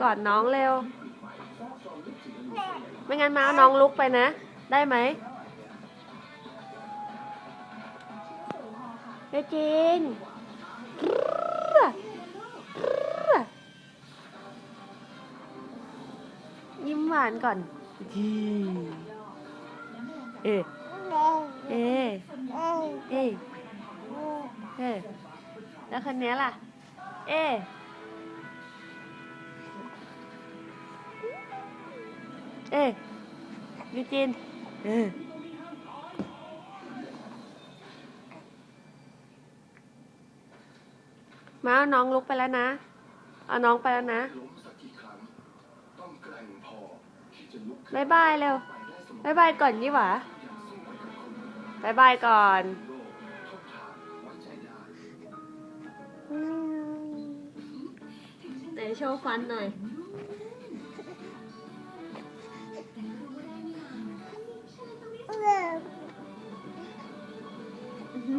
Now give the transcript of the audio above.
กอดน้องเร็ว ไม่งั้นมาเอาน้องลุกไปนะ ได้ไหมเฮ้ยจีนยิ้มหวานก่อนจีเอะเอะเอะเอะแล้วคนนี้ล่ะ เอะเอะยูจินเออมาเอาน้องลุกไปแล้วนะ เอาน้องไปแล้วนะล้มสักกี่ครั้งต้องแกร่งพอที่จะลุกขึ้นบายบายเร็วไปได้เสมอบายบายก่อนยี่หวาอย่างสู้ไปกับคนบายบายก่อน ดี๋ยวโชว์ฟันหน่อย อื